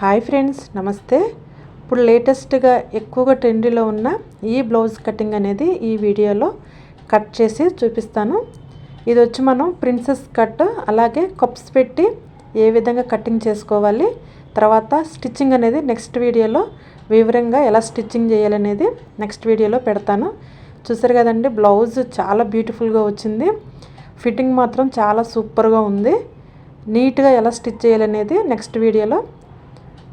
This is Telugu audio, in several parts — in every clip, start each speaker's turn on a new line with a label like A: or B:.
A: హాయ్ ఫ్రెండ్స్ నమస్తే. ఇప్పుడు లేటెస్ట్గా ఎక్కువగా ట్రెండీలో ఉన్న ఈ బ్లౌజ్ కటింగ్ అనేది ఈ వీడియోలో కట్ చేసి చూపిస్తాను. ఇది వచ్చి మనం ప్రిన్సెస్ కట్ అలాగే కప్స్ పెట్టి ఏ విధంగా కటింగ్ చేసుకోవాలి తర్వాత స్టిచ్చింగ్ అనేది నెక్స్ట్ వీడియోలో వివరంగా ఎలా స్టిచ్చింగ్ చేయాలనేది నెక్స్ట్ వీడియోలో పెడతాను. చూసారు కదండి బ్లౌజ్ చాలా బ్యూటిఫుల్గా వచ్చింది. ఫిట్టింగ్ మాత్రం చాలా సూపర్గా ఉంది. నీట్గా ఎలా స్టిచ్ చేయాలనేది నెక్స్ట్ వీడియోలో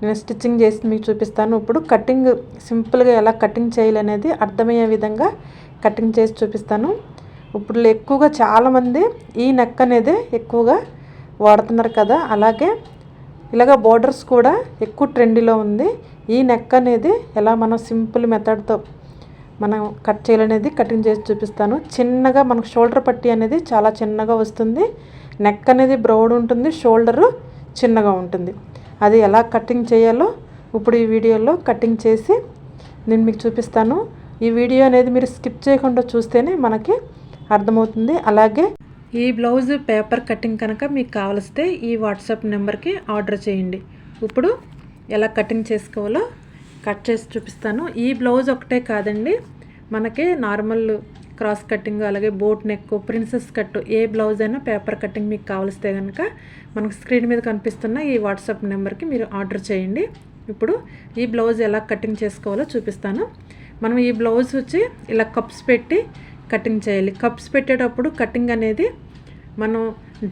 A: నేను స్టిచ్చింగ్ చేసి మీకు చూపిస్తాను. ఇప్పుడు కటింగ్ సింపుల్గా ఎలా కటింగ్ చేయాలనేది అర్థమయ్యే విధంగా కటింగ్ చేసి చూపిస్తాను. ఇప్పుడు ఎక్కువగా చాలామంది ఈ నెక్ అనేది ఎక్కువగా వాడుతున్నారు కదా అలాగే ఇలాగ బోర్డర్స్ కూడా ఎక్కువ ట్రెండీలో ఉంది. ఈ నెక్ అనేది ఎలా మనం సింపుల్ మెథడ్తో మనం కట్ చేయాలనేది కటింగ్ చేసి చూపిస్తాను. చిన్నగా మనకు షోల్డర్ పట్టి అనేది చాలా చిన్నగా వస్తుంది. నెక్ అనేది బ్రౌడ్ ఉంటుంది షోల్డరు చిన్నగా ఉంటుంది. అది ఎలా కటింగ్ చేయాలో ఇప్పుడు ఈ వీడియోలో కటింగ్ చేసి నేను మీకు చూపిస్తాను. ఈ వీడియో అనేది మీరు స్కిప్ చేయకుండా చూస్తేనే మనకి అర్థమవుతుంది. అలాగే ఈ బ్లౌజ్ పేపర్ కటింగ్ కనుక మీకు కావలిస్తే ఈ వాట్సాప్ నెంబర్కి ఆర్డర్ చేయండి. ఇప్పుడు ఎలా కటింగ్ చేసుకోవాలో కట్ చేసి చూపిస్తాను. ఈ బ్లౌజ్ ఒకటే కాదండి మనకి నార్మల్ క్రాస్ కటింగ్ అలాగే బోట్ నెక్ ప్రిన్సెస్ కట్ ఏ బ్లౌజ్ అయినా పేపర్ కటింగ్ మీకు కావలిస్తే కనుక మనకు స్క్రీన్ మీద కనిపిస్తున్న ఈ వాట్సాప్ నెంబర్కి మీరు ఆర్డర్ చేయండి. ఇప్పుడు ఈ బ్లౌజ్ ఎలా కటింగ్ చేసుకోవాలో చూపిస్తాను. మనం ఈ బ్లౌజ్ వచ్చి ఇలా కప్స్ పెట్టి కటింగ్ చేయాలి. కప్స్ పెట్టేటప్పుడు కటింగ్ అనేది మనం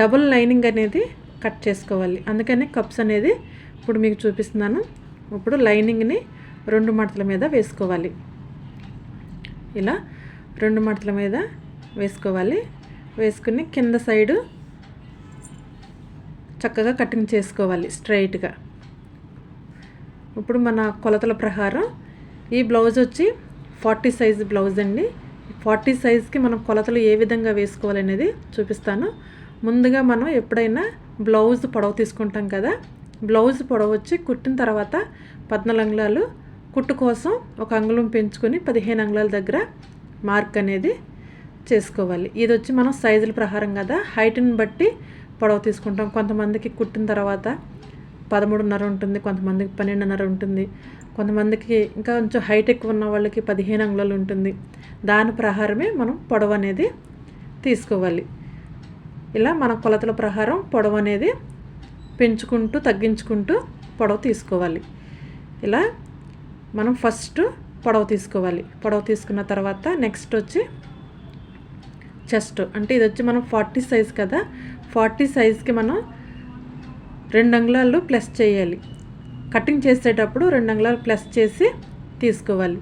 A: డబుల్ లైనింగ్ అనేది కట్ చేసుకోవాలి. అందుకని కప్స్ అనేది ఇప్పుడు మీకు చూపిస్తున్నాను. ఇప్పుడు లైనింగ్ని రెండు మడతల మీద వేసుకోవాలి. ఇలా రెండు మడతల మీద వేసుకోవాలి. వేసుకుని కింద సైడు చక్కగా కటింగ్ చేసుకోవాలి స్ట్రైట్గా. ఇప్పుడు మన కొలతల ప్రకారం ఈ బ్లౌజ్ వచ్చి ఫార్టీ సైజ్ బ్లౌజ్ అండి. ఫార్టీ సైజ్కి మనం కొలతలు ఏ విధంగా వేసుకోవాలనేది చూపిస్తాను. ముందుగా మనం ఎప్పుడైనా బ్లౌజ్ పొడవు తీసుకుంటాం కదా బ్లౌజ్ పొడవు వచ్చి కుట్టిన తర్వాత పద్నాలుగు అంగుళాలు కుట్టు కోసం ఒక అంగుళం పెంచుకొని పదిహేను అంగుళాల దగ్గర మార్క్ అనేది చేసుకోవాలి. ఇది వచ్చి మనం సైజుల ప్రకారం కదా హైట్ని బట్టి పొడవు తీసుకుంటాం. కొంతమందికి కుట్టిన తర్వాత పదమూడున్నర ఉంటుంది కొంతమందికి పన్నెండున్నర ఉంటుంది. కొంతమందికి ఇంకా కొంచెం హైట్ ఎక్కువ ఉన్న వాళ్ళకి పదిహేను అంగుళాలు ఉంటుంది. దాని ప్రకారమే మనం పొడవు అనేది తీసుకోవాలి. ఇలా మన కొలతల ప్రకారం పొడవు అనేది పెంచుకుంటూ తగ్గించుకుంటూ పొడవు తీసుకోవాలి. ఇలా మనం ఫస్ట్ పొడవు తీసుకోవాలి. పొడవు తీసుకున్న తర్వాత నెక్స్ట్ వచ్చి చెస్ట్ అంటే ఇది వచ్చి మనం ఫార్టీ సైజ్ కదా. ఫార్టీ సైజ్కి మనం రెండు అంగుళాలు ప్లస్ చేయాలి. కటింగ్ చేసేటప్పుడు రెండు అంగుళాలు ప్లస్ చేసి తీసుకోవాలి.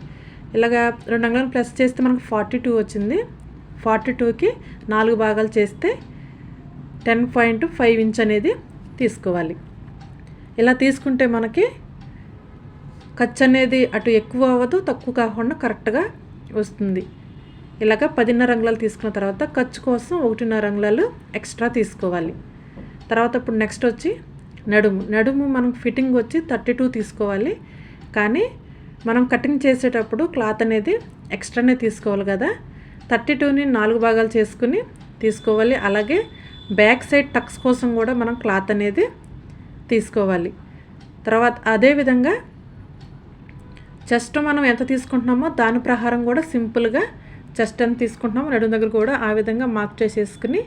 A: ఇలాగా రెండు అంగుళాలు ప్లస్ చేస్తే మనకు ఫార్టీ టూ వచ్చింది. ఫార్టీ టూకి నాలుగు భాగాలు చేస్తే టెన్ పాయింట్ ఫైవ్ ఇంచ్ అనేది తీసుకోవాలి. ఇలా తీసుకుంటే మనకి ఖర్చు అనేది అటు ఎక్కువ అవ్వదు తక్కువ కాకుండా కరెక్ట్గా వస్తుంది. ఇలాగ పదిన్నర అంగుళాలు తీసుకున్న తర్వాత ఖర్చు కోసం ఒకటిన్నర అంగుళాలు ఎక్స్ట్రా తీసుకోవాలి. తర్వాత ఇప్పుడు నెక్స్ట్ వచ్చి నడుము. నడుము మనం ఫిట్టింగ్ వచ్చి థర్టీ టూ తీసుకోవాలి. కానీ మనం కటింగ్ చేసేటప్పుడు క్లాత్ అనేది ఎక్స్ట్రానే తీసుకోవాలి కదా. థర్టీ టూని నాలుగు భాగాలు చేసుకుని తీసుకోవాలి. అలాగే బ్యాక్ సైడ్ టక్స్ కోసం కూడా మనం క్లాత్ అనేది తీసుకోవాలి. తర్వాత అదేవిధంగా చెస్ట్ మనం ఎంత తీసుకుంటున్నామో దాని ప్రహారం కూడా సింపుల్గా చెస్ట్ ఎంత తీసుకుంటున్నామో నడుము దగ్గర కూడా ఆ విధంగా మార్క్ చేసేసుకుని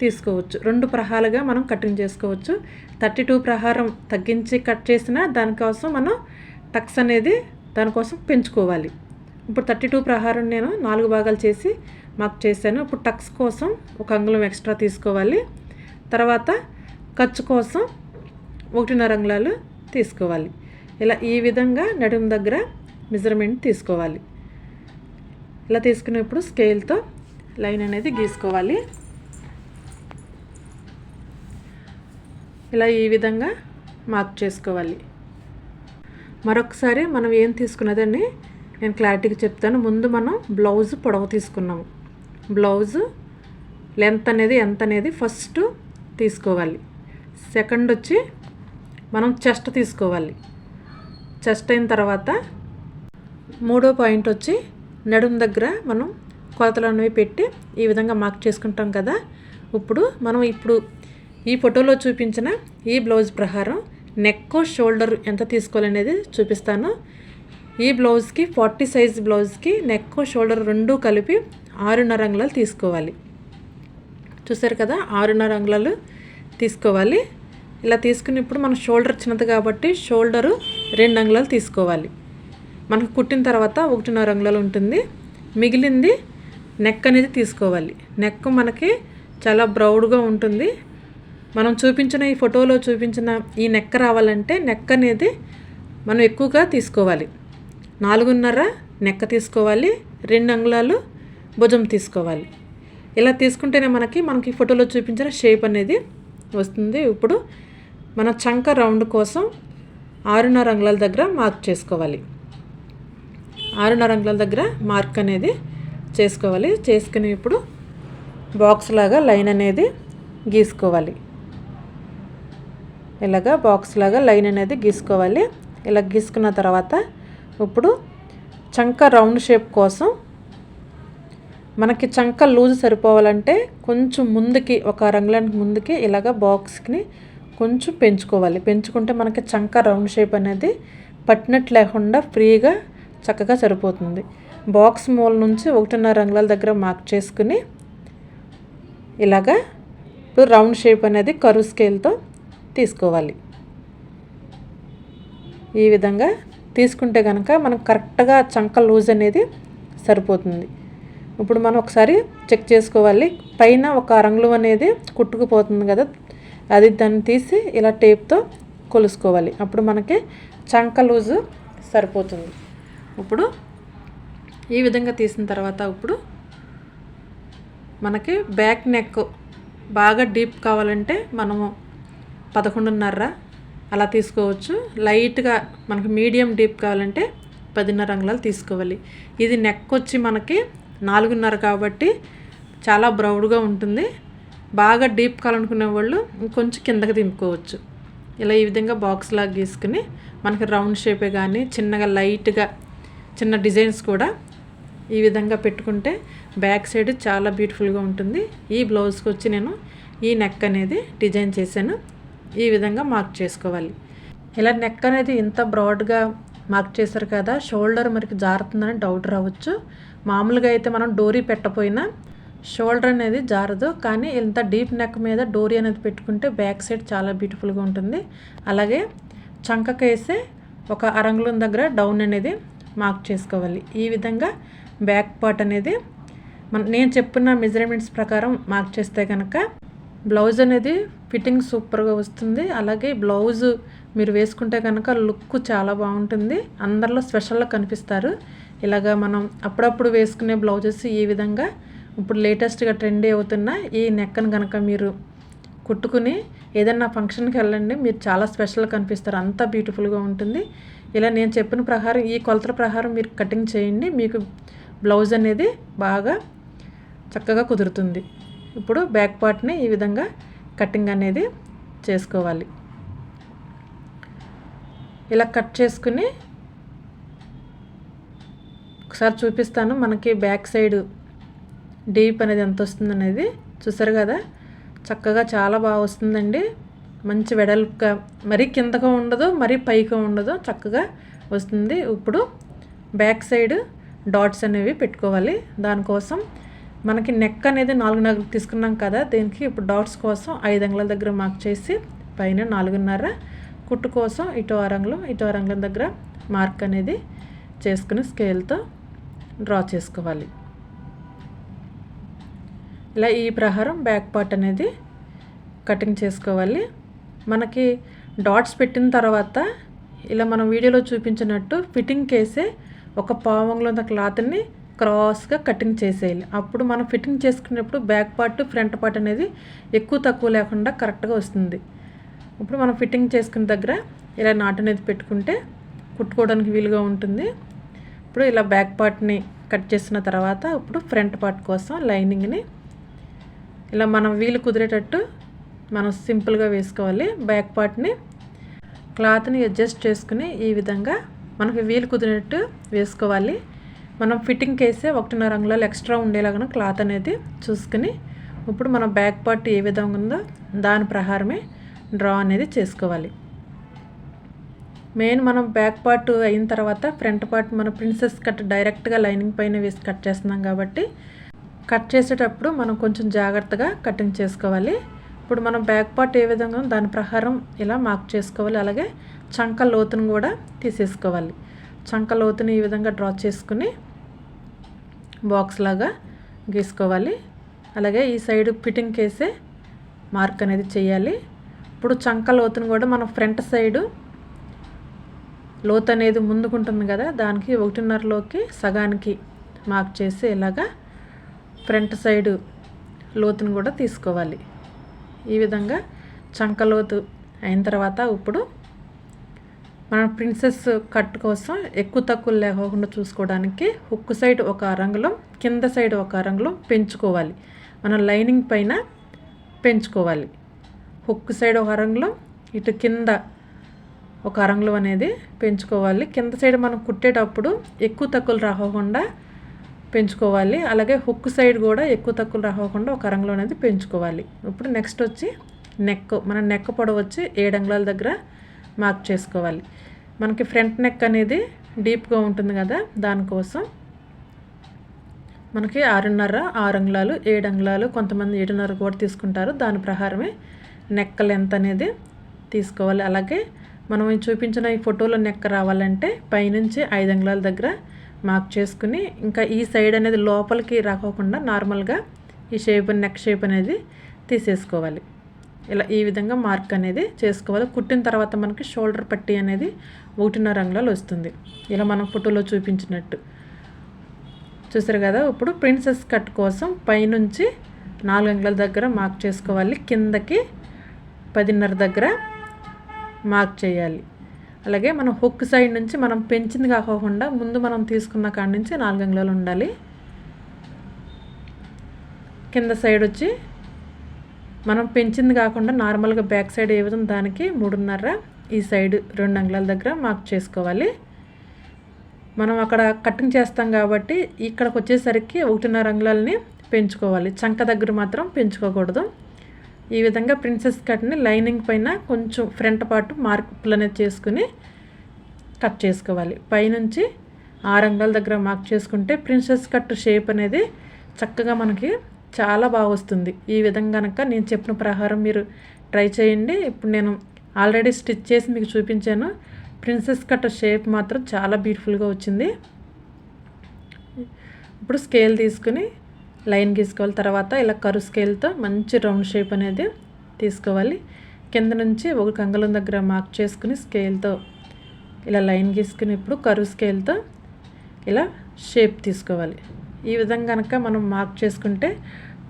A: తీసుకోవచ్చు. రెండు ప్రహాలుగా మనం కటింగ్ చేసుకోవచ్చు. థర్టీ టూ ప్రహారం తగ్గించి కట్ చేసిన దానికోసం మనం టక్స్ అనేది దానికోసం పెంచుకోవాలి. ఇప్పుడు థర్టీ టూ ప్రహారం నేను నాలుగు భాగాలు చేసి మార్క్ చేశాను. ఇప్పుడు టక్స్ కోసం ఒక అంగుళం ఎక్స్ట్రా తీసుకోవాలి. తర్వాత ఖర్చు కోసం ఒకటిన్నర అంగుళాలు తీసుకోవాలి. ఇలా ఈ విధంగా నడుము దగ్గర మెజర్మెంట్ తీసుకోవాలి. ఇలా తీసుకునేప్పుడు స్కేల్తో లైన్ అనేది గీసుకోవాలి. ఇలా ఈ విధంగా మార్క్ చేసుకోవాలి. మరొకసారి మనం ఏం తీసుకున్నదండి? నేను క్లారిటీగా చెప్తాను. ముందు మనం బ్లౌజ్ పొడవు తీసుకున్నాము. బ్లౌజు లెంత్ అనేది ఎంత అనేది ఫస్ట్ తీసుకోవాలి. సెకండ్ వచ్చి మనం చెస్ట్ తీసుకోవాలి. చెస్ట్ అయిన తర్వాత మూడో పాయింట్ వచ్చి నడుము దగ్గర మనం కొలతలు అనేవి పెట్టి ఈ విధంగా మార్క్ చేసుకుంటాం కదా. ఇప్పుడు మనం ఇప్పుడు ఈ ఫోటోలో చూపించిన ఈ బ్లౌజ్ ప్రకారం నెక్ షోల్డర్ ఎంత తీసుకోవాలనేది చూపిస్తాను. ఈ బ్లౌజ్కి ఫార్టీ సైజ్ బ్లౌజ్కి నెక్ షోల్డర్ రెండు కలిపి ఆరున్నర అంగుళాలు తీసుకోవాలి. చూసారు కదా ఆరున్నర అంగుళాలు తీసుకోవాలి. ఇలా తీసుకున్నప్పుడు మన షోల్డర్ చిన్నది కాబట్టి షోల్డరు రెండు అంగుళాలు తీసుకోవాలి. మనకు కుట్టిన తర్వాత ఒకటిన్నర అంగుళాలు ఉంటుంది. మిగిలింది నెక్ అనేది తీసుకోవాలి. నెక్ మనకి చాలా బ్రౌడ్గా ఉంటుంది. మనం చూపించిన ఈ ఫోటోలో చూపించిన ఈ నెక్ రావాలంటే నెక్ అనేది మనం ఎక్కువగా తీసుకోవాలి. నాలుగున్నర నెక్క తీసుకోవాలి. రెండు అంగుళాలు భుజం తీసుకోవాలి. ఇలా తీసుకుంటేనే మనకి మనకి ఫోటోలో చూపించిన షేప్ అనేది వస్తుంది. ఇప్పుడు మన చంక రౌండ్ కోసం ఆరున్నర అంగుళాల దగ్గర మార్క్ చేసుకోవాలి. ఆరున్నర అంగుళాల దగ్గర మార్క్ అనేది చేసుకోవాలి. చేసుకుని ఇప్పుడు బాక్స్ లాగా లైన్ అనేది గీసుకోవాలి. ఇలాగా బాక్స్ లాగా లైన్ అనేది గీసుకోవాలి. ఇలా గీసుకున్న తర్వాత ఇప్పుడు చంక రౌండ్ షేప్ కోసం మనకి చంక లూజ్ సరిపోవాలంటే కొంచెం ముందుకి ఒక రంగులానికి ముందుకి ఇలాగ బాక్స్ని కొంచెం పెంచుకోవాలి. పెంచుకుంటే మనకి చంక రౌండ్ షేప్ అనేది పట్టినట్టు లేకుండా ఫ్రీగా చక్కగా సరిపోతుంది. బాక్స్ మూల నుంచి ఒకటిన్నర రంగుల దగ్గర మార్క్ చేసుకుని ఇలాగా ఇప్పుడు రౌండ్ షేప్ అనేది కరువు స్కేల్తో తీసుకోవాలి. ఈ విధంగా తీసుకుంటే కనుక మనం కరెక్ట్గా చంక లూజ్ అనేది సరిపోతుంది. ఇప్పుడు మనం ఒకసారి చెక్ చేసుకోవాలి. పైన ఒక రంగులు అనేది కుట్టుకుపోతుంది కదా అది దాన్ని తీసి ఇలా టేప్తో కొలుసుకోవాలి. అప్పుడు మనకి చంక లూజు సరిపోతుంది. ఇప్పుడు ఈ విధంగా తీసిన తర్వాత ఇప్పుడు మనకి బ్యాక్ నెక్ బాగా డీప్ కావాలంటే మనము పదకొండున్నర అలా తీసుకోవచ్చు. లైట్గా మనకి మీడియం డీప్ కావాలంటే పదిన్నర అంగుళాలు తీసుకోవాలి. ఇది నెక్ వచ్చి మనకి నాలుగున్నర కాబట్టి చాలా బ్రౌడ్గా ఉంటుంది. బాగా డీప్ కావాలనుకునే వాళ్ళు ఇంకొంచెం కిందకి దింపుకోవచ్చు. ఇలా ఈ విధంగా బాక్స్ లాగా గీసుకుని మనకి రౌండ్ షేపే కానీ చిన్నగా లైట్గా చిన్న డిజైన్స్ కూడా ఈ విధంగా పెట్టుకుంటే బ్యాక్ సైడ్ చాలా బ్యూటిఫుల్గా ఉంటుంది. ఈ బ్లౌజ్కి వచ్చి నేను ఈ నెక్ అనేది డిజైన్ చేశాను. ఈ విధంగా మార్క్ చేసుకోవాలి. ఇలా నెక్ అనేది ఇంత బ్రాడ్గా మార్క్ చేశారు కదా షోల్డర్ మనకి జారుతుందని డౌట్ రావచ్చు. మామూలుగా అయితే మనం డోరీ పెట్టపోయినా షోల్డర్ అనేది జారదు. కానీ ఇంత డీప్ నెక్ మీద డోరీ అనేది పెట్టుకుంటే బ్యాక్ సైడ్ చాలా బ్యూటిఫుల్గా ఉంటుంది. అలాగే చంకకేసే ఒక అరంగులం దగ్గర డౌన్ అనేది మార్క్ చేసుకోవాలి. ఈ విధంగా బ్యాక్ పార్ట్ అనేది మన నేను చెప్పిన మెజర్మెంట్స్ ప్రకారం మార్క్ చేస్తే కనుక బ్లౌజ్ అనేది ఫిట్టింగ్ సూపర్గా వస్తుంది. అలాగే బ్లౌజ్ మీరు వేసుకుంటే కనుక లుక్ చాలా బాగుంటుంది. అందరిలో స్పెషల్గా కనిపిస్తారు. ఇలాగా మనం అప్పుడప్పుడు వేసుకునే బ్లౌజెస్ ఈ విధంగా ఇప్పుడు లేటెస్ట్గా ట్రెండ్ అవుతున్న ఈ నెక్కను కనుక మీరు కుట్టుకుని ఏదైనా ఫంక్షన్కి వెళ్ళండి. మీరు చాలా స్పెషల్గా కనిపిస్తారు. అంత బ్యూటిఫుల్గా ఉంటుంది. ఇలా నేను చెప్పిన ప్రకారం ఈ కొలతల ప్రకారం మీరు కటింగ్ చేయండి. మీకు బ్లౌజ్ అనేది బాగా చక్కగా కుదురుతుంది. ఇప్పుడు బ్యాక్ పార్ట్ని ఈ విధంగా కటింగ్ అనేది చేసుకోవాలి. ఇలా కట్ చేసుకుని ఒకసారి చూపిస్తాను. మనకి బ్యాక్ సైడ్ డీప్ అనేది ఎంత వస్తుంది అనేది చూసారు కదా? చక్కగా చాలా బాగా వస్తుందండి. మంచి వెడల్పుగా మరీ కిందగా ఉండదు మరీ పైగా ఉండదు చక్కగా వస్తుంది. ఇప్పుడు బ్యాక్ సైడ్ డాట్స్ అనేవి పెట్టుకోవాలి. దానికోసం మనకి నెక్ అనేది నాలుగు నగలు తీసుకున్నాం కదా దీనికి ఇప్పుడు డాట్స్ కోసం ఐదు అంగుల దగ్గర మార్క్ చేసి పైన నాలుగున్నర కుట్టు కోసం ఇటు ఆరంగులం ఇటు ఆరంగులం దగ్గర మార్క్ అనేది చేసుకుని స్కేల్తో డ్రా చేసుకోవాలి. ఇలా ఈ ప్రహారం బ్యాక్ పార్ట్ అనేది కటింగ్ చేసుకోవాలి. మనకి డాట్స్ పెట్టిన తర్వాత ఇలా మనం వీడియోలో చూపించినట్టు ఫిట్టింగ్ కేసే ఒక పావంలో క్లాత్ని క్రాస్గా కటింగ్ చేసేయాలి. అప్పుడు మనం ఫిట్టింగ్ చేసుకునేప్పుడు బ్యాక్ పార్ట్ ఫ్రంట్ పార్ట్ అనేది ఎక్కువ తక్కువ లేకుండా కరెక్ట్గా వస్తుంది. ఇప్పుడు మనం ఫిట్టింగ్ చేసుకున్న దగ్గర ఇలా నాట్ అనేది పెట్టుకుంటే కుట్టుకోవడానికి వీలుగా ఉంటుంది. ఇప్పుడు ఇలా బ్యాక్ పార్ట్ని కట్ చేసిన తర్వాత ఇప్పుడు ఫ్రంట్ పార్ట్ కోసం లైనింగ్ని ఇలా మనం వీలు కుదిరేటట్టు మనం సింపుల్గా వేసుకోవాలి బ్యాక్ పార్ట్ని. క్లాత్ని అడ్జస్ట్ చేసుకుని ఈ విధంగా మనకి వీలు కుదిరినట్టు వేసుకోవాలి. మనం ఫిట్టింగ్ వేసే ఒకటిన్నర అంగుళాలు ఎక్స్ట్రా ఉండేలాగా క్లాత్ అనేది చూసుకుని ఇప్పుడు మన బ్యాక్ పార్ట్ ఏ విధంగా ఉందో దాని ప్రకారమే డ్రా అనేది చేసుకోవాలి. మెయిన్ మనం బ్యాక్ పార్ట్ అయిన తర్వాత ఫ్రంట్ పార్ట్ మన ప్రిన్సెస్ కట్ డైరెక్ట్గా లైనింగ్ పైన వేసి కట్ చేస్తున్నాం కాబట్టి కట్ చేసేటప్పుడు మనం కొంచెం జాగ్రత్తగా కటింగ్ చేసుకోవాలి. ఇప్పుడు మనం బ్యాక్ పార్ట్ ఏ విధంగా దాని ప్రకారం ఇలా మార్క్ చేసుకోవాలి. అలాగే చంక లోతును కూడా తీసేసుకోవాలి. చంక లోతుని ఈ విధంగా డ్రా చేసుకుని బాక్స్ లాగా గీసుకోవాలి. అలాగే ఈ సైడ్ ఫిట్టింగ్ కేసే మార్క్ అనేది చేయాలి. ఇప్పుడు చంక లోతును కూడా మనం ఫ్రంట్ సైడు లోతు అనేది ముందుకుంటుంది కదా దానికి ఒకటిన్నరలోకి సగానికి మార్క్ చేసి ఇలాగా ఫ్రంట్ సైడు లోతును కూడా తీసుకోవాలి. ఈ విధంగా చంకలోతు అయిన తర్వాత ఇప్పుడు మన ప్రిన్సెస్ కట్ కోసం ఎక్కువ తక్కువ లేకుండా చూసుకోవడానికి హుక్ సైడ్ ఒక అరంగులం కింద సైడ్ ఒక అరంగులం పెంచుకోవాలి. మనం లైనింగ్ పైన పెంచుకోవాలి. హుక్ సైడ్ ఒక అరంగులం ఇటు కింద ఒక అరంగులం అనేది పెంచుకోవాలి. కింద సైడ్ మనం కుట్టేటప్పుడు ఎక్కువ తక్కువలు రాకుండా పెంచుకోవాలి. అలాగే హుక్ సైడ్ కూడా ఎక్కువ తక్కువలు రాకుండా ఒక రంగులో అనేది పెంచుకోవాలి. ఇప్పుడు నెక్స్ట్ వచ్చి నెక్ మన నెక్ పొడవు వచ్చి ఏడు అంగుళాల దగ్గర మార్క్ చేసుకోవాలి. మనకి ఫ్రంట్ నెక్ అనేది డీప్గా ఉంటుంది కదా దానికోసం మనకి ఆరున్నర ఆరు అంగుళాలు ఏడు అంగుళాలు కొంతమంది ఏడున్నర కూడా తీసుకుంటారు. దాని ప్రకారమే నెక్ లెంత్ అనేది తీసుకోవాలి. అలాగే మనం చూపించిన ఈ ఫోటోలో నెక్ రావాలంటే పైనుంచి ఐదు అంగుళాల దగ్గర మార్క్ చేసుకుని ఇంకా ఈ సైడ్ అనేది లోపలికి రాకోకుండా నార్మల్గా ఈ షేప్ నెక్ షేప్ అనేది తీసేసుకోవాలి. ఇలా ఈ విధంగా మార్క్ అనేది చేసుకోవాలి. కుట్టిన తర్వాత మనకి షోల్డర్ పట్టీ అనేది ఒకటిన్నర రంగులలో వస్తుంది. ఇలా మనం ఫోటోలో చూపించినట్టు. చూసారు కదా? ఇప్పుడు ప్రిన్సెస్ కట్ కోసం పైనుంచి నాలుగు అంగుళాల దగ్గర మార్క్ చేసుకోవాలి. కిందకి పదిన్నర దగ్గర మార్క్ చేయాలి. అలాగే మనం హుక్ సైడ్ నుంచి మనం పెంచింది కాకోకుండా ముందు మనం తీసుకున్న కాడి నుంచి నాలుగు అంగుళాలు ఉండాలి. కింద సైడ్ వచ్చి మనం పెంచింది కాకుండా నార్మల్గా బ్యాక్ సైడ్ ఏ విధంగా దానికి మూడున్నర ఈ సైడ్ రెండు అంగుళాల దగ్గర మార్క్ చేసుకోవాలి. మనం అక్కడ కటింగ్ చేస్తాం కాబట్టి ఇక్కడికి వచ్చేసరికి ఒకటిన్నర అంగుళాలని పెంచుకోవాలి. చంక దగ్గర మాత్రం పెంచుకోకూడదు. ఈ విధంగా ప్రిన్సెస్ కట్ని లైనింగ్ పైన కొంచెం ఫ్రంట్ పార్ట్ మార్కులు అనేది చేసుకుని కట్ చేసుకోవాలి. పైనుంచి ఆరు దగ్గర మార్క్ చేసుకుంటే ప్రిన్సెస్ కట్ షేప్ అనేది చక్కగా మనకి చాలా బాగా వస్తుంది. ఈ విధంగా కనుక నేను చెప్పిన ప్రకారం మీరు ట్రై చేయండి. ఇప్పుడు నేను ఆల్రెడీ స్టిచ్ చేసి మీకు చూపించాను. ప్రిన్సెస్ కట్ షేప్ మాత్రం చాలా బ్యూటిఫుల్గా వచ్చింది. ఇప్పుడు స్కేల్ తీసుకుని లైన్ గీసుకోవాలి. తర్వాత ఇలా కరు స్కేల్తో మంచి రౌండ్ షేప్ అనేది తీసుకోవాలి. కింద నుంచి ఒక కంగళం దగ్గర మార్క్ చేసుకుని స్కేల్తో ఇలా లైన్ గీసుకుని ఇప్పుడు కరువు స్కేల్తో ఇలా షేప్ తీసుకోవాలి. ఈ విధంగా కనుక మనం మార్క్ చేసుకుంటే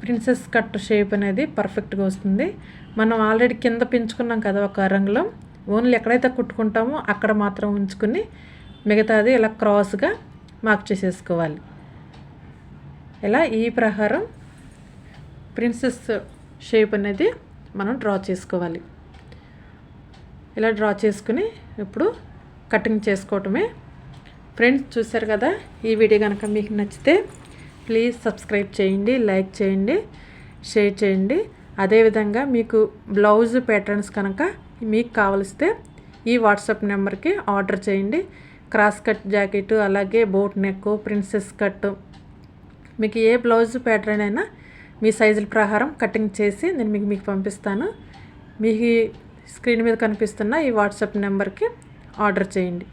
A: ప్రిన్సెస్ కట్ షేప్ అనేది పర్ఫెక్ట్గా వస్తుంది. మనం ఆల్రెడీ కింద పెంచుకున్నాం కదా ఒక రంగులో. ఓన్లీ ఎక్కడైతే కుట్టుకుంటామో అక్కడ మాత్రం ఉంచుకుని మిగతాది ఇలా క్రాస్గా మార్క్ చేసేసుకోవాలి. ఇలా ఈ ప్రకారం ప్రిన్సెస్ షేప్ అనేది మనం డ్రా చేసుకోవాలి. ఇలా డ్రా చేసుకుని ఇప్పుడు కటింగ్ చేసుకోవటమే. ఫ్రెండ్స్ చూశారు కదా? ఈ వీడియో కనుక మీకు నచ్చితే ప్లీజ్ సబ్స్క్రైబ్ చేయండి లైక్ చేయండి షేర్ చేయండి. అదేవిధంగా మీకు బ్లౌజ్ ప్యాటర్న్స్ కనుక మీకు కావలిస్తే ఈ వాట్సాప్ నెంబర్కి ఆర్డర్ చేయండి. క్రాస్ కట్ జాకెట్ అలాగే బోట్ నెక్ ప్రిన్సెస్ కట్ మీకు ఏ బ్లౌజ్ ప్యాటర్న్ అయినా మీ సైజుల ప్రకారం కటింగ్ చేసి నేను మీకు మీకు పంపిస్తాను. మీ స్క్రీన్ మీద కనిపిస్తున్న ఈ వాట్సాప్ నెంబర్కి ఆర్డర్ చేయండి.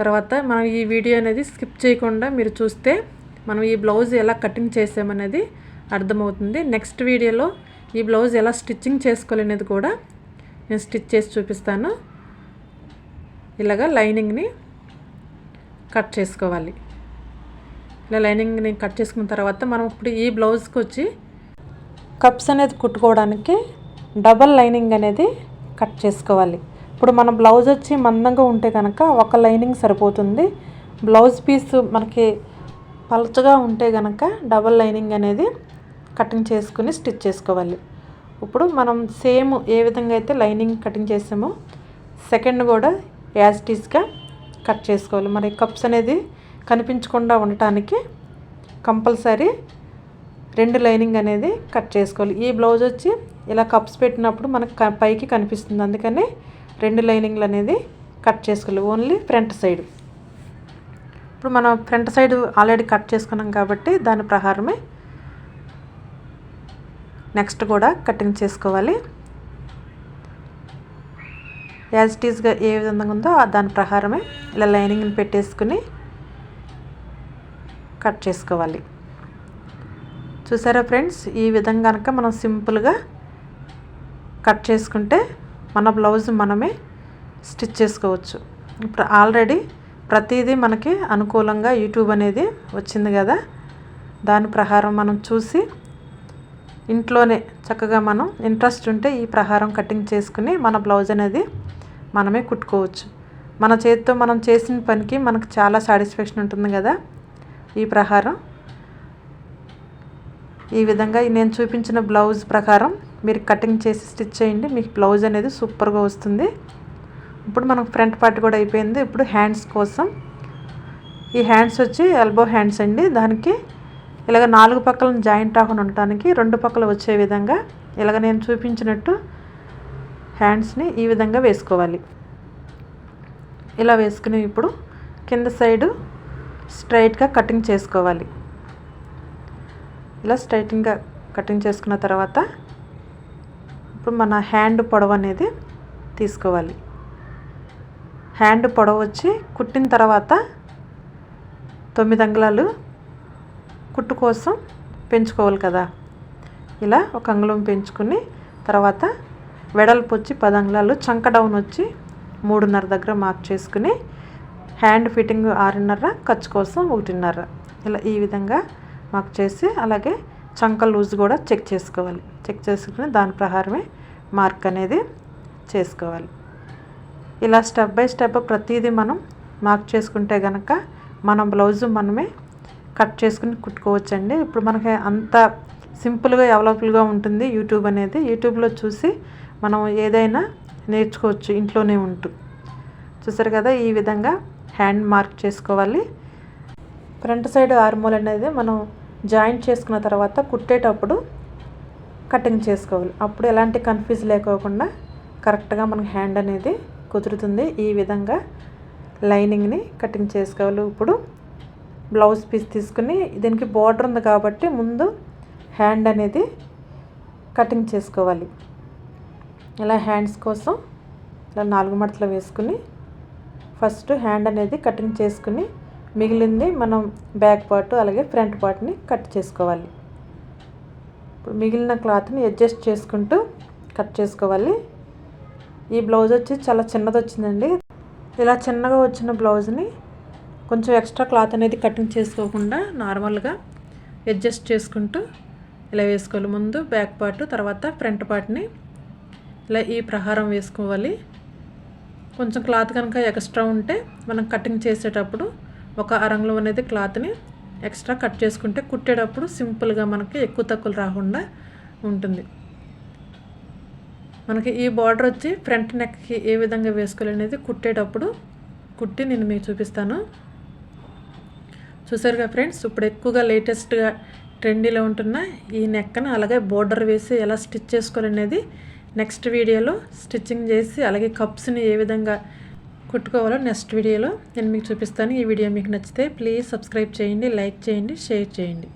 A: తర్వాత మనం ఈ వీడియో అనేది స్కిప్ చేయకుండా మీరు చూస్తే మనం ఈ బ్లౌజ్ ఎలా కటింగ్ చేసామనేది అర్థమవుతుంది. నెక్స్ట్ వీడియోలో ఈ బ్లౌజ్ ఎలా స్టిచ్చింగ్ చేసుకోవాలనేది కూడా నేను స్టిచ్ చేసి చూపిస్తాను. ఇలాగా లైనింగ్ని కట్ చేసుకోవాలి. ఇలా లైనింగ్ని కట్ చేసుకున్న తర్వాత మనం ఇప్పుడు ఈ బ్లౌజ్కి వచ్చి కప్స్ అనేది కుట్టుకోవడానికి డబల్ లైనింగ్ అనేది కట్ చేసుకోవాలి. ఇప్పుడు మన బ్లౌజ్ వచ్చి మందంగా ఉంటే కనుక ఒక లైనింగ్ సరిపోతుంది. బ్లౌజ్ పీస్ మనకి పలచగా ఉంటే కనుక డబల్ లైనింగ్ అనేది కటింగ్ చేసుకుని స్టిచ్ చేసుకోవాలి. ఇప్పుడు మనం సేమ్ ఏ విధంగా అయితే లైనింగ్ కటింగ్ చేసామో సెకండ్ కూడా యాజ్ టీస్గా కట్ చేసుకోవాలి. మరి కప్స్ అనేది కనిపించకుండా ఉండటానికి కంపల్సరీ రెండు లైనింగ్ అనేది కట్ చేసుకోవాలి. ఈ బ్లౌజ్ వచ్చి ఇలా కప్స్ పెట్టినప్పుడు మనకు పైకి కనిపిస్తుంది. అందుకని రెండు లైనింగ్లు అనేది కట్ చేసుకోవాలి. Only front side. ఇప్పుడు మనం ఫ్రంట్ సైడ్ ఆల్రెడీ కట్ చేసుకున్నాం కాబట్టి దాని ప్రకారమే నెక్స్ట్ కూడా కటింగ్ చేసుకోవాలి. యాజ్ ఇట్ ఈస్గా ఏ విధంగా ఉందో దాని ప్రకారమే ఇలా లైనింగ్ని పెట్టేసుకుని కట్ చేసుకోవాలి. చూసారా ఫ్రెండ్స్? ఈ విధంగా కనుక మనం సింపుల్గా కట్ చేసుకుంటే మన బ్లౌజ్ మనమే స్టిచ్ చేసుకోవచ్చు. ఇప్పుడు ఆల్రెడీ ప్రతిదీ మనకి అనుకూలంగా యూట్యూబ్ అనేది వచ్చింది కదా? దాని ప్రకారం మనం చూసి ఇంట్లోనే చక్కగా మనం ఇంట్రెస్ట్ ఉంటే ఈ ప్రహారం కటింగ్ చేసుకుని మన బ్లౌజ్ అనేది మనమే కుట్టుకోవచ్చు. మన చేతితో మనం చేసిన పనికి మనకు చాలా సాటిస్ఫాక్షన్ ఉంటుంది కదా? ఈ ప్రకారం. ఈ విధంగా నేను చూపించిన బ్లౌజ్ ప్రకారం మీరు కటింగ్ చేసి స్టిచ్ చేయండి. మీకు బ్లౌజ్ అనేది సూపర్గా వస్తుంది. ఇప్పుడు మనకు ఫ్రంట్ పార్ట్ కూడా అయిపోయింది. ఇప్పుడు హ్యాండ్స్ కోసం ఈ హ్యాండ్స్ వచ్చి ఎల్బో హ్యాండ్స్ అండి. దానికి ఇలాగ నాలుగు పక్కలను జాయింట్ ఆకుండా ఉండటానికి రెండు పక్కలు వచ్చే విధంగా ఇలాగ నేను చూపించినట్టు హ్యాండ్స్ని ఈ విధంగా వేసుకోవాలి. ఇలా వేసుకుని ఇప్పుడు కింద సైడు స్ట్రైట్గా కటింగ్ చేసుకోవాలి. ఇలా స్ట్రైటింగ్గా కటింగ్ చేసుకున్న తర్వాత ఇప్పుడు మన హ్యాండ్ పొడవు అనేది తీసుకోవాలి. హ్యాండ్ పొడవు వచ్చి కుట్టిన తర్వాత తొమ్మిది అంగుళాలు కుట్టు కోసం పెంచుకోవాలి కదా. ఇలా ఒక అంగుళం పెంచుకుని తర్వాత వెడల్పు వచ్చి పది అంగుళాలు చంక డౌన్ వచ్చి మూడున్నర దగ్గర మార్క్ చేసుకుని హ్యాండ్ ఫిట్టింగ్ ఆరున్నర ఖర్చు కోసం ఒకటిన్నర. ఇలా ఈ విధంగా మాకు చేసి అలాగే చంక లూజ్ కూడా చెక్ చేసుకోవాలి. చెక్ చేసుకుని దాని ప్రకారమే మార్క్ అనేది చేసుకోవాలి. ఇలా స్టెప్ బై స్టెప్ ప్రతిదీ మనం మార్క్ చేసుకుంటే కనుక మన బ్లౌజ్ మనమే కట్ చేసుకుని కుట్టుకోవచ్చండి. ఇప్పుడు మనకి అంత సింపుల్గా అవైలబుల్గా ఉంటుంది యూట్యూబ్ అనేది. యూట్యూబ్లో చూసి మనం ఏదైనా నేర్చుకోవచ్చు ఇంట్లోనే ఉంటూ. చూసారు కదా ఈ విధంగా హ్యాండ్ మార్క్ చేసుకోవాలి. ఫ్రంట్ సైడ్ ఆర్మోల్ అనేది మనం జాయింట్ చేసుకున్న తర్వాత కుట్టేటప్పుడు కటింగ్ చేసుకోవాలి. అప్పుడు ఎలాంటి కన్ఫ్యూజ్ లేకోకుండా కరెక్ట్గా మనకి హ్యాండ్ అనేది కుదురుతుంది. ఈ విధంగా లైనింగ్ని కటింగ్ చేసుకోవాలి. ఇప్పుడు బ్లౌజ్ పీస్ తీసుకుని దీనికి బార్డర్ ఉంది కాబట్టి ముందు హ్యాండ్ అనేది కటింగ్ చేసుకోవాలి. ఇలా హ్యాండ్స్ కోసం ఇలా నాలుగు మడతలు వేసుకుని ఫస్ట్ హ్యాండ్ అనేది కటింగ్ చేసుకుని మిగిలింది మనం బ్యాక్ పార్ట్ అలాగే ఫ్రంట్ పార్ట్ని కట్ చేసుకోవాలి. ఇప్పుడు మిగిలిన క్లాత్ని అడ్జస్ట్ చేసుకుంటూ కట్ చేసుకోవాలి. ఈ బ్లౌజ్ వచ్చి చాలా చిన్నది వచ్చిందండి. ఇలా చిన్నగా వచ్చిన బ్లౌజ్ని కొంచెం ఎక్స్ట్రా క్లాత్ అనేది కటింగ్ చేసుకోకుండా నార్మల్గా అడ్జస్ట్ చేసుకుంటూ ఇలా వేసుకోవాలి. ముందు బ్యాక్ పార్ట్ తర్వాత ఫ్రంట్ పార్ట్ని ఇలా ఈ ప్రహారం వేసుకోవాలి. కొంచెం క్లాత్ కనుక ఎక్స్ట్రా ఉంటే మనం కటింగ్ చేసేటప్పుడు ఒక అరంగులం అనేది క్లాత్ని ఎక్స్ట్రా కట్ చేసుకుంటే కుట్టేటప్పుడు సింపుల్గా మనకి ఎక్కువ తక్కువలు రాకుండా ఉంటుంది. మనకి ఈ బార్డర్ వచ్చి ఫ్రంట్ నెక్కి ఏ విధంగా వేసుకోవాలి అనేది కుట్టేటప్పుడు కుట్టి నేను మీకు చూపిస్తాను. చూసారుగా ఫ్రెండ్స్ ఇప్పుడు ఎక్కువగా లేటెస్ట్గా ట్రెండీలో ఉంటున్న ఈ నెక్కను అలాగే బోర్డర్ వేసి ఎలా స్టిచ్ చేసుకోవాలనేది నెక్స్ట్ వీడియోలో స్టిచ్చింగ్ చేసి అలాగే కప్స్ని ఏ విధంగా కుట్టుకోవాలో నెక్స్ట్ వీడియోలో నేను మీకు చూపిస్తాను. ఈ వీడియో మీకు నచ్చితే ప్లీజ్ సబ్స్క్రైబ్ చేయండి లైక్ చేయండి షేర్ చేయండి.